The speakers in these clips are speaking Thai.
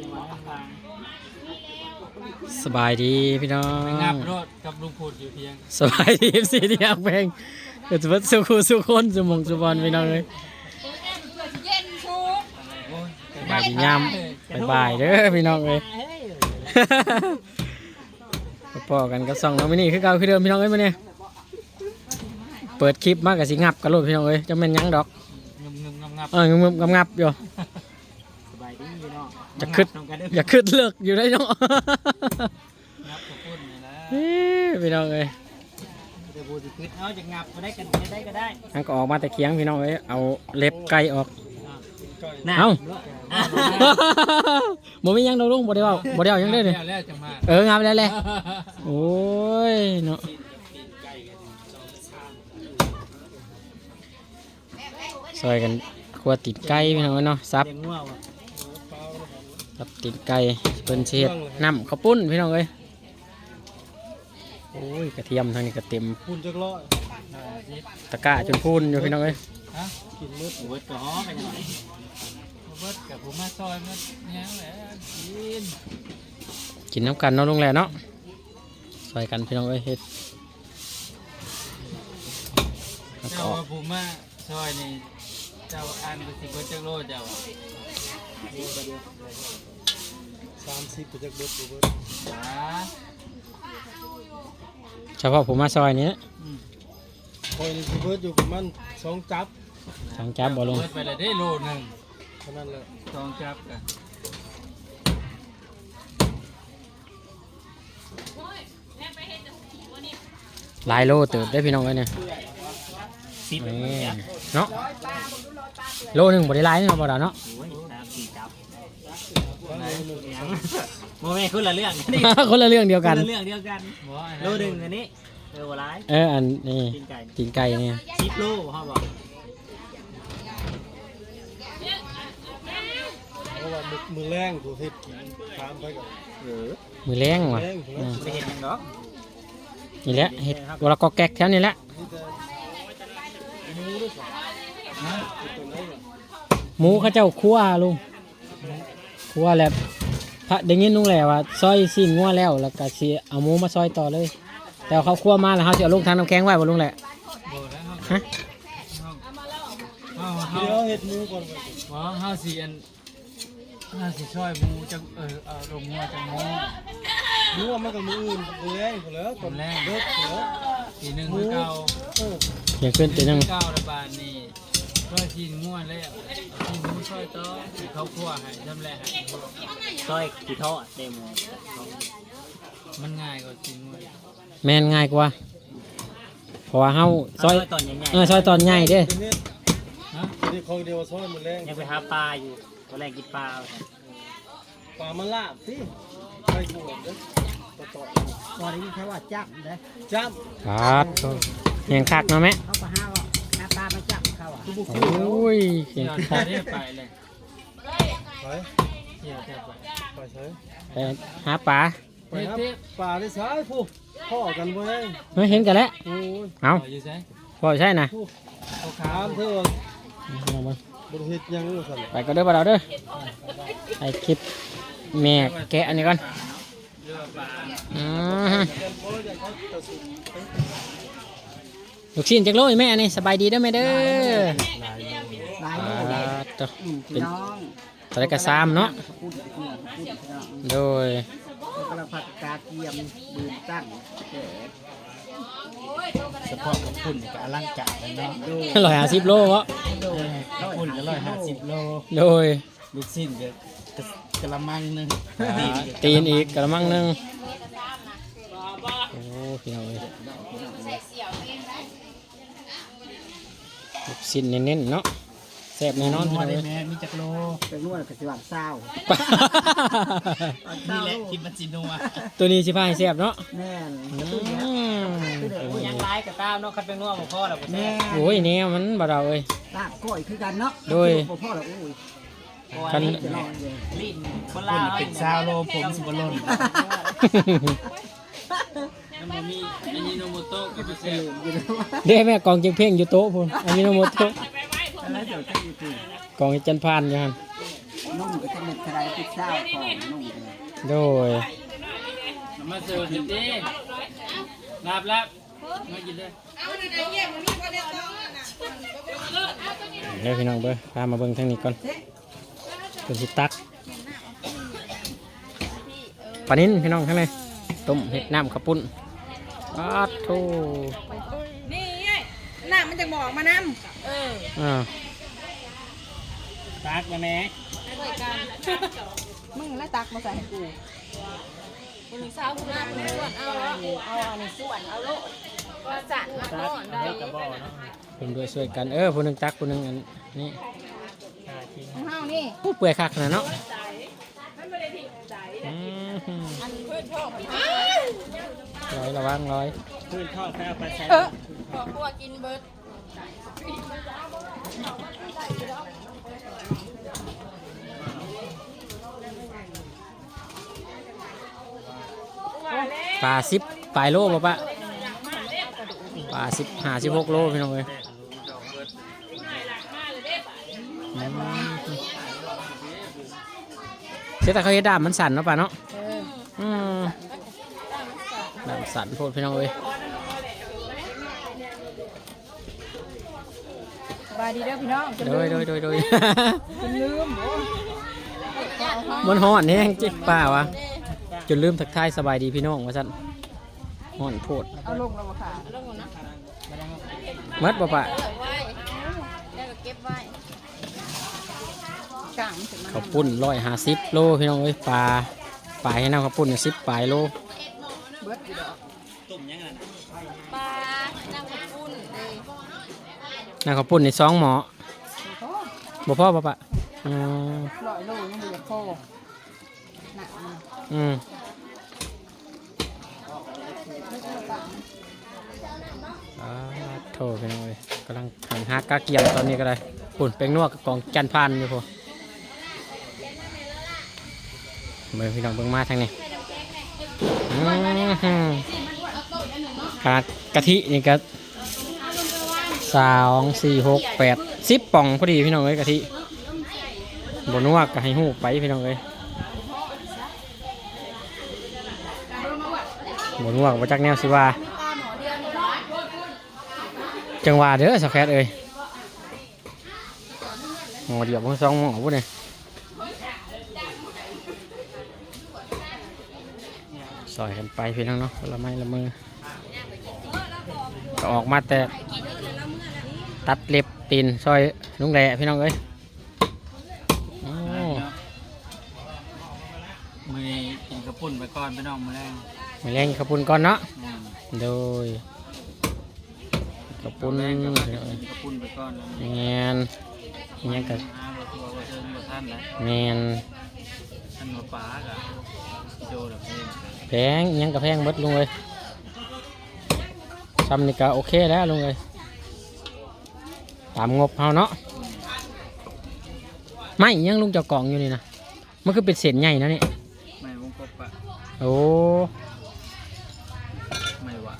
อยู่มาทางสบายดีพี่น้อไปงงับรถกับลุงพูดอยู่เพียง สบายดีสีที่อยากเพลงเกิดวัดสุขุสุคนสมองสุบอลพี่น้องเลยโอ้ยสบายดียามบายบายเด้อพี่น้องเลยพอกันก็ส่องน้องมินี่คือเก่าคือเดิมพี่น้องเอ้ยมาเนี่ยเปิดคลิปมากกับสิงับกันโลดพี่น้องเอ้ยจะเป็นหยังดอกงึมงึมงับงับเอองึมๆงับๆอยู่สบายดีพี่น้ องจะขึ้นตรงกันเด้ออย่าขึ้นเลิกอยู่ได้เนาะงับกับพูดนี่นะเอ้ยพี่น้องเอ้ยเดี๋ยวพูดสิขึ้นเอาจะงับก็ได้กันจะได้ก็ได้ทั้งก็ออกมาแต่เคียงพี่น้องเอ้ยเอาเล็บไก่ออก น่ะเอ้า อะบ่มีหยังดอกลุงบ่ได้เว้าบ่ได้เอาหยังได้อเลยแล้วแล้วจะมาเอองับแล้วแหละโอ้ยเนาะซอยกันครัวติดไก่พี่น้องเอ้ยเนาะซับเลี้ยงงัวว่ะ ซับติดไก่เพิ่นสิเฮ็ดน้ำข้าวปุ้นพี่น้องเอ้ยโอ้ยกระเทียมทางนี้ก็เต็มคุณจักร้อยอ่าสิตะกร้าจนพูนอยู่พี่น้องเอ้ยฮะกินมืดเบิดก็ฮ้อไปหน่อยเบิดกับผมมาซอยมันยังแหละกินกินน้ำกันเนาะลุงแหล่เนาะซอยกันพี่น้องเอ้ยเฮ็ดแล้วเจ้าก็ว่าผมมาซอยนี่เจ้าอ่านไปสิเบิดจักโลเจ้า สามสิบจักเบิดบ่เบิดจ้าเฉพาะผมมาซอยนี้อืมคอยนี่สิเบิดอยู่ประมาณสองจับสองจับบ่ลงเบิดไปเลยได้โลหนึงเท่านั้นแหละสองจับกันหลายโลเติบได้พี่น้องเอ้ยเนี่ยสิบนี่เนาะโลหนึงบ่ได้หลายเนาะบ่ดาเนาะ โอ้ยสามสี่จับไหนยัง โมเมนต์คุณละเรื่องนี่คนละเรื่องเดียวกันคนละเรื่องเดียวกันโลหนึ่งอันนี้เออวร้ายเอออันนี้กินไก่ตีนไก่เนี่ยสิบโลเขาบอกเพราะว่ามือมือแรงถูกเฮ็ดกินถามไปก่อนเออมือแรงว่ะแรงถูกอืมไม่เห็นยังดอกนี่แหละเฮ็ดวลาก็แก๊กแถวนี้แหละนี่แต่หมูด้วยก่อนฮะตัวไหนก่อนหมูเขาเจ้าคั่วลุง คั่วแล้วพระได้ยินลุงแหละว่าซอยซีนงัวแล้วแล้วก็สิเอาหมูมาซอยต่อเลย แต่ว่าเขาคั่วมาแล้วเขาสิเอาลงทางน้ำแข็งไว้บ่ลุงแหละโบแล้วฮะเขาเขาเดี๋ยวเฮ็ดหมูก่อนไปเขาเขาสี่อันเขาสี่ช่วยหมูจะเออเอาลงงัวจะหมูหมูว่ามันก็มืออื่นมือแรงพุ่นแล้วคนแรกเบิดพุ่นแล้วทีหนึ่งคือเก่าเออเดี๋ยวขึ้นตีหนึงเก้าระบาดนี่ ช่วยทีนง่วนแล้วทีนหมูช่วยต่อให้เขาคั่วให้ทำแหละให้ซอยกี่ท่อเต็มมันง่ายกว่าทีนง่วนแม่นง่ายกว่าเพราะว่าเฮาซอยตอนใหญ่เออซอยตอนใหญ่เด้ทีนี้ฮะทีนี้ของเดียวซอยมือแรงๆยังไปหาปลาอยู่ตอนแรกกินปลาปลามันลาบสิไปกูเด้อต่อต่อพอได้ยินแค่ว่าจับเลยจับครับเฮียงคักเนาะแม่เขาไปห้าว่าหน้าตามาจับเขาอะ กูบ่ โอ้ยเที่เฮียงที่ยวไปเลยไปเที่ยวเที่ยวไปใช้ไปหาปลาไปครับปลาได้สายผู้พ่อกันบ่แห้งเฮ้ยเห็นกันแล้วเอาต่ออยู่ใช่นะขาขามเธอว่าเอามาบ่ได้เฮ็ดหยังว่าซั่นไปก็เด้อบ่าวเด้อไปคลิปแม่แกะอันนี้ก่อนลูกชิ้นจักโลอีแม่อันนี้สบายดีเด้อแม่เด้อ หลายอ่โลาตัวอืมพี่น้องตะไลกระซามเนาะพูดพูดพูดพี่น้องโดย แล้วก็เราผัดกาเทียมบืนตั้งแก่เฉพาะของคุณกับอลังการเนาะดูร้อยห้าสิบโลวะดูคุณก็ร้อยห้าสิบโลโดย ลูกสิ้นก็กระมังหนึงตีนอีกกระมังหนึงโอ้พี่น้องเอ้ย ลูกชิ้นเน้นๆเนาะแซ่บแน่นอนพี่น้องได้เอ้ย แม่มีจักโลเป็นนวดกับสิวันเศร้านี่แหละคิดมันจินัวตัวนี้สิพาให้แซ่บเนาะแม่นอืตู้เนี้ยมยังร้ายกับตามเนาะคันเป็นนัวของพ่อเราแม่โอ้ยแนวมันบ่เราเอ้ยลาบก้อยคือกันเนาะโดย บ่พ่อละอุ้ยคัน จะลองเลยลิ้นคนคุลาณวเป็นซาวโลผมสิบโลน มันมีอันนี้โนโมโตะกับพิเศษเด้แม่กองจิงเพ่งอยู่โต๊ะพุ่นอันนี้โนโมโตะอะไรเดี๋ยวจะอยู่ที่กองจันพานอยู่หั่นนุ่มก็จะเป็นทรายติดเศร้าของนุ่มเลยโดยมาเสิร์ฟดิรับรับมากินเลยเดี๋ยวพี่น้องเบิ้งพามาเบิ้งทางนี้ก่อนเป็นสิตักปลานิ้นพี่น้องข้างในต้มเห็ดน้ำข้าวปุ้น อาดโธนี่ไงน้ำมันจะบอกมานำเอออ่าตักมาแน่มึงแล้วตักมาใส่ให้กูคุณสาวคุณน้าคุณส่วนเอาแล้วเอาอันนี้ส่วนเอาโลกมาจัดมาก่อนได้กระบอกเนาะเพิ่นด้วยช่วยกันเออผู้หนึงตักผู้หนึงอันนี่ของเฮานี่ผู้เปื่อยคักขนาดเนาะอืมอันเพื่อนชอบ ร้อยระวังร้อยพื้นทอดแค่ไปใช้เออพอพวกกินเบิร์ดปลาสิบปลายโลป่ะปะปลาสิบห้าสิบหกโลพี่น้องเอ้ยอืมเสียแต่เขาเฮ็ดดามมันสั่นเนาะป่ะเนาะ เออ อืมดาม สั่นโพดพี่น้องเอ้ยสบายดีเด้อพี่น้องจะโดยโดยโดยโดยลืมโอ้มันห่อนแห้งจิกป่าวะจนลืมทักทายสบายดีพี่น้องว่าสั่นห่อนโพดเอาลงแล้วบ่ค่ะลงนะเมัดบ่ปะเก็บไว้แล้วก็เก็บไว้กลางมันถึงมันข้าวปุ้นร้อยห้าสิบโลพี่น้องเอ้ยปลาปลายให้น้ำข้าวปุ้นสิบปลายโล เบิดอยู่ดอกตุ่มยังไงปลาน้ำกระปุ้นเลยน้ำข้าวปุ้นในสองหมอบ่พ่อบ่ปะอืมร้อยโลยังบ่อยากพอหนักมันอืมอ่าโถพี่น้องเอ้ยกำลังหันหากกาเกียมตอนนี้ก็ได้ปุ่นเป็งนวกกับกองจันพันอยู่พอเบิ่งพี่น้องเบิ่งมาทางนี้อืม ขนาดกะทินี่ก็สองสี่หกแปดสิบป่องพอดีพี่น้องเอ้ยกะทิบนนวกก็ให้หูไปพี่น้องเอ้ยบนนวกมาจากแนวสิว่าจังหวะเด้อสแครตเอ้ยหมอเดียวมันสองหมอพุ่นเนี่ย ซอยกันไปพี่น้องเนาะคนละไม้ละมือก็ออกมาแต่ตัดเล็บตีนซอยลุงแหล่พี่น้องเอ้ยโอ้มือกินกระปุ่นไปก่อนไปน้องมือแรงมาแรงขาวปุนก่อนเนาะอืมโดยขาวปุนแรงกับพี่น้องเอ้ยกระปุ่นไปก่อนแมนอิหยังกับหาว่าตัวว่าเชิญว่าท่านนะแมนท่านมาป๋ากับ โจหรือเพลงแพงอิหยังกับแพงเบิดลุงเลยซ้ำนี่ก็โอเคแล้วลุงเลยตามงบเฮาเนาะไม่อิหยังลุงเจะกล่องอยู่นี่นะมันคือเป็นเศษใหญ่นะนี่ไม่วงกบอะโอ้ไม่หวะ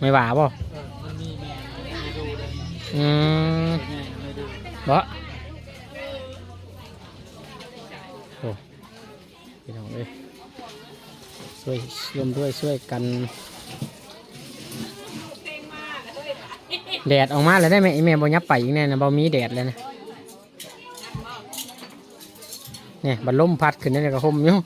ไม่หวาบ่เออมันมีแม่ไม่ดูเลยอืมแม่ไม่ดูบ่โอ้พี่น้องเอ้ย ช่วยร่วมด้วยช่วยกันแดดออกมาแล้วได้ไหมไอแม่บอยับไปอีกแน่นะบอมีแดดเลยนะเนี่ยบัลลมพัดขึ้นนี่ก็ห่มอยู่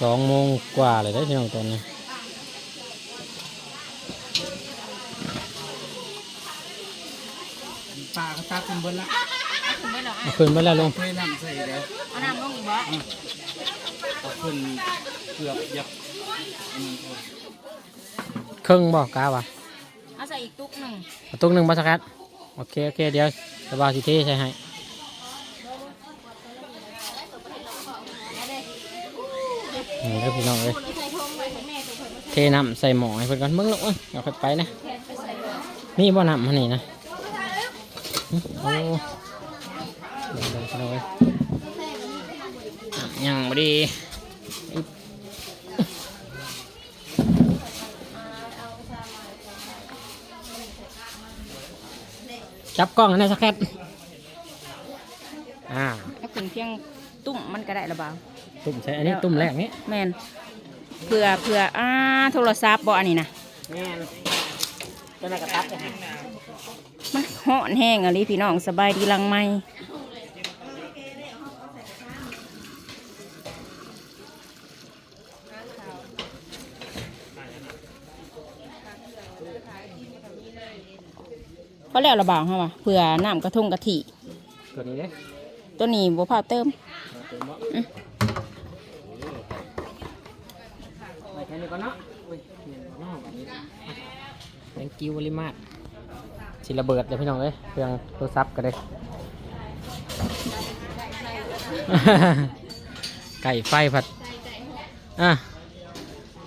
สองโมงกว่าเลยได้อพี่น้องตอนนี้ปลาเขาตักเป็นเบิ้ลละเอาขึ้นไปแล้วลุงเคยนำใส่แล้วเอาน้ำลงอีกบ่เอาขึ้นเกือบยับครึ่งบอกกาวะเอาใส่อีกตุ๊กหนึ่ง เอาตุ้งหนึ่งมาสักคัดโอเค โอเค เดี๋ยวสบายสิเทใช่ให้ นี่ครับพี่น้องเลยเทน้ำใส่หมอให้เพื่อนก่อนมึงลูกเอ้ยเอาค่อยไปนะนี่บ่น้ำมันนี่นะโอ้ยวเดี๋ยวพี่น้องเอ้ยยังบ่ดีจับกล้องนะสักแคทอ่าถ้าเป็นเพียงตุ้มมันก็ได้ละบ่า ตุ่มใช่อันนี้ตุ่มแรกนี้แม่นเพื่อเพื่ออ่าโทรศัพท์บ่อันนี้นะแม่นเจ้าหน้ากระตับเลยค่ะมันห่อนแห้งอะไรพี่น้องสบายดีลังไหมเพราะแล้วระบาดเขาว่ะเพื่อน้ำกระทงกะทิตัวนี้เด้ตัวนี้บัวพาวเติม ไปแค่ นี่ก่อนเนาะอุ้ยเห็นเนาะแบบนี้ thank you very much สิระเบิดเลยพี่น้องเอ้ยเครื่องโทรศัพท์ก็ได้ ไก่ไฟผัดอะ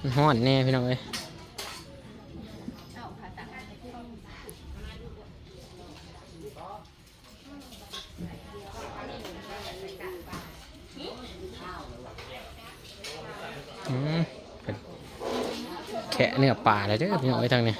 มันห้อนแน่พี่น้องเอ้ยอืมเป็น แขะเนื้อป่าเลยเด้อพี่น้องเอ้ทางนี้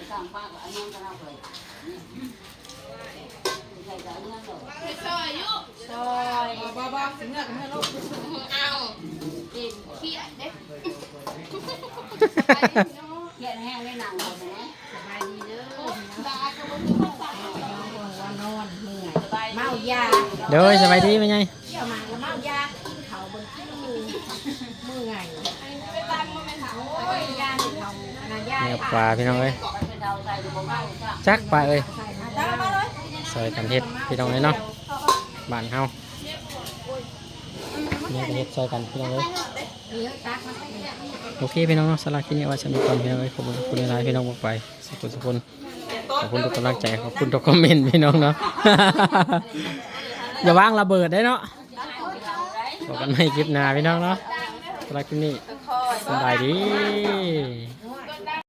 เดี๋ยวสบายดีไหมไง เที่ยวมาแล้วเมายาเขาบนที่มือมือไงโอ้ยยาหนึ่งเขาอั นนั้นยาเนื้อปลาพี่น้องเอ้ยจักปลาเอ้ยซอยกันเฮ็ดพี่น้องเอ้ยเนาะบ้านเฮาเนี่ยเฮ็ดซอยกันพี่น้องเอ้ยโอเคพี่น้องเนาะสำหรับคลินี้เอาไว่าสนุกก่อนพี่น้องเอ้ยขอบคุณคุณหลายพี่น้องมากไปสุขสุขคนขอบคุณทุกกำลังใจขอบคุณทุกคอมเมนต์พี่น้องเนาะอย่าวางระเบิดได้เนาะบอกกันในคลิปหน้าพี่น้องเนาะสำหรับคลิปนี้สบายดี